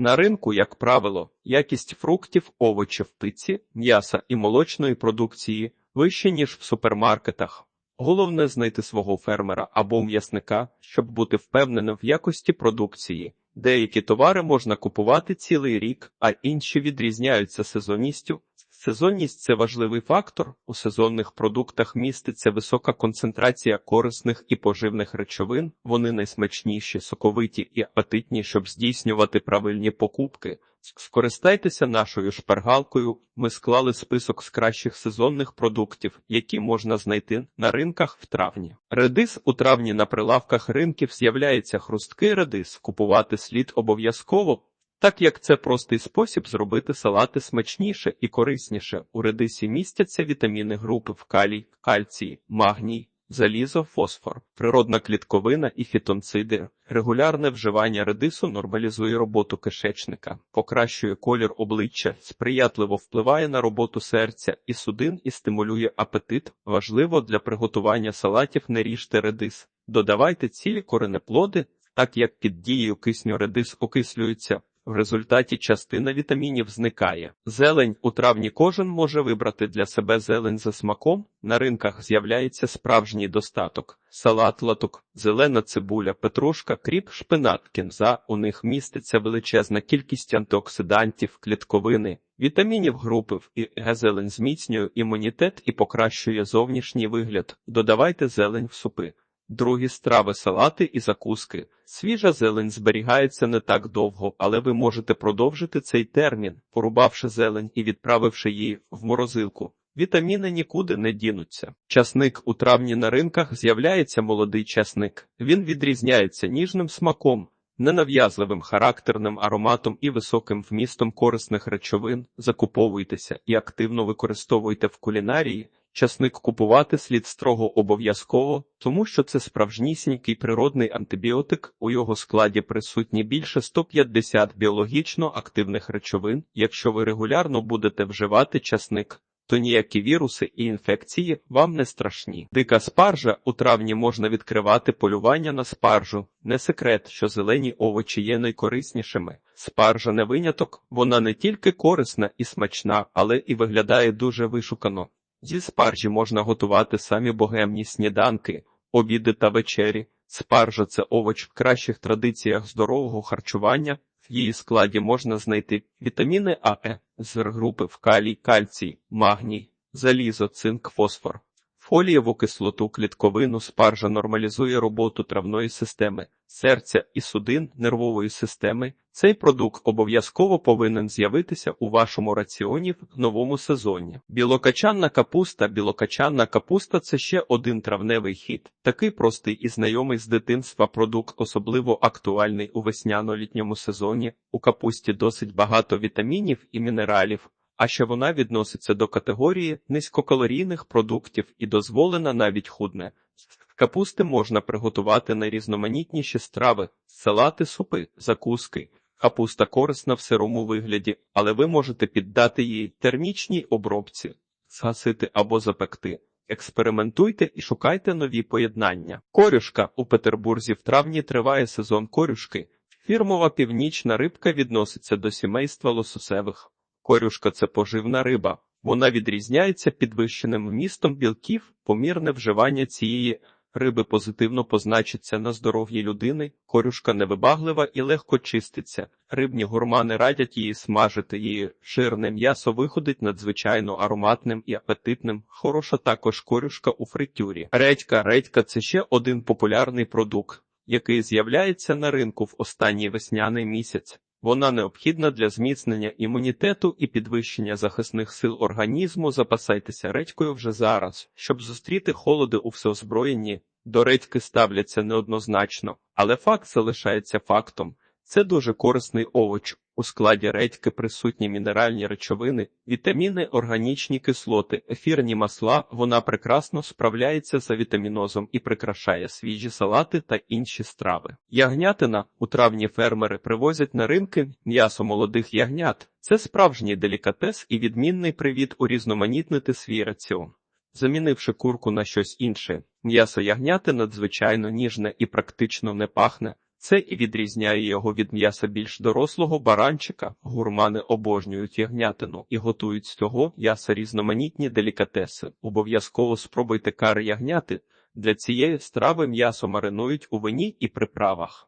На ринку, як правило, якість фруктів, овочів, птиці, м'яса і молочної продукції вища, ніж в супермаркетах. Головне знайти свого фермера або м'ясника, щоб бути впевненим в якості продукції. Деякі товари можна купувати цілий рік, а інші відрізняються сезонністю. Сезонність це важливий фактор. У сезонних продуктах міститься висока концентрація корисних і поживних речовин. Вони найсмачніші, соковиті і апетитні, щоб здійснювати правильні покупки. Скористайтеся нашою шпаргалкою. Ми склали список з кращих сезонних продуктів, які можна знайти на ринках в травні. Редис у травні на прилавках ринків з'являється хрусткий редис. Купувати слід обов'язково, так як це простий спосіб зробити салати смачніше і корисніше. У редисі містяться вітаміни групи в калій, кальцій, магній. Залізо, фосфор, природна клітковина і фітонциди. Регулярне вживання редису нормалізує роботу кишечника, покращує колір обличчя, сприятливо впливає на роботу серця і судин і стимулює апетит. Важливо для приготування салатів не ріжте редис. Додавайте цілі коренеплоди, так як під дією кисню редис окислюється. В результаті частина вітамінів зникає. Зелень у травні кожен може вибрати для себе зелень за смаком. На ринках з'являється справжній достаток: салат, латок, зелена цибуля, петрушка, кріп, шпинат, кінза. У них міститься величезна кількість антиоксидантів, клітковини, вітамінів групи і зелень зміцнює імунітет і покращує зовнішній вигляд. Додавайте зелень в супи. Другі страви, салати і закуски. Свіжа зелень зберігається не так довго, але ви можете продовжити цей термін, порубавши зелень і відправивши її в морозилку. Вітаміни нікуди не дінуться. Часник у травні на ринках з'являється молодий часник. Він відрізняється ніжним смаком, ненав'язливим характерним ароматом і високим вмістом корисних речовин. Закуповуйтеся і активно використовуйте в кулінарії. Часник купувати слід строго обов'язково, тому що це справжнісінький природний антибіотик. У його складі присутні більше 150 біологічно активних речовин. Якщо ви регулярно будете вживати часник, то ніякі віруси і інфекції вам не страшні. Дика спаржа у травні можна відкривати полювання на спаржу. Не секрет, що зелені овочі є найкориснішими. Спаржа не виняток, вона не тільки корисна і смачна, але і виглядає дуже вишукано. Зі спаржі можна готувати самі богемні сніданки, обіди та вечері. Спаржа це овоч в кращих традиціях здорового харчування. В її складі можна знайти вітаміни А, Е, з групи в калій, кальцій, магній, залізо, цинк, фосфор. Фолієву кислоту клітковину спаржа нормалізує роботу травної системи, серця і судин нервової системи. Цей продукт обов'язково повинен з'явитися у вашому раціоні в новому сезоні. Білокачанна капуста. Білокачанна капуста це ще один травневий хід. Такий простий і знайомий з дитинства продукт, особливо актуальний у весняно-літньому сезоні. У капусті досить багато вітамінів і мінералів а ще вона відноситься до категорії низькокалорійних продуктів і дозволена навіть худне. Капусти можна приготувати найрізноманітніші страви, салати, супи, закуски. Капуста корисна в сирому вигляді, але ви можете піддати їй термічній обробці, згасити або запекти. Експериментуйте і шукайте нові поєднання. Корюшка у Петербурзі в травні триває сезон корюшки. Фірмова північна рибка відноситься до сімейства лососевих. Корюшка це поживна риба. Вона відрізняється підвищеним вмістом білків, помірне вживання цієї риби позитивно позначиться на здоров'ї людини. Корюшка невибаглива і легко чиститься. Рибні гурмани радять її смажити її. Жирне м'ясо виходить надзвичайно ароматним і апетитним. Хороша також корюшка у фритюрі. Редька редька це ще один популярний продукт, який з'являється на ринку в останній весняний місяць. Вона необхідна для зміцнення імунітету і підвищення захисних сил організму. Запасайтеся редькою вже зараз, щоб зустріти холоди у всеозброєнні. До редьки ставляться неоднозначно, але факт залишається фактом. Це дуже корисний овоч. У складі редьки присутні мінеральні речовини, вітаміни, органічні кислоти, ефірні масла. Вона прекрасно справляється за вітамінозом і прикрашає свіжі салати та інші страви. Ягнятина у травні фермери привозять на ринки м'ясо молодих ягнят. Це справжній делікатес і відмінний привід урізноманітнити свій раціон. Замінивши курку на щось інше, м'ясо ягняти надзвичайно ніжне і практично не пахне. Це і відрізняє його від м'яса більш дорослого баранчика. Гурмани обожнюють ягнятину і готують з цього м'яса різноманітні делікатеси. Обов'язково спробуйте кари ягняти. Для цієї страви м'ясо маринують у вині і приправах.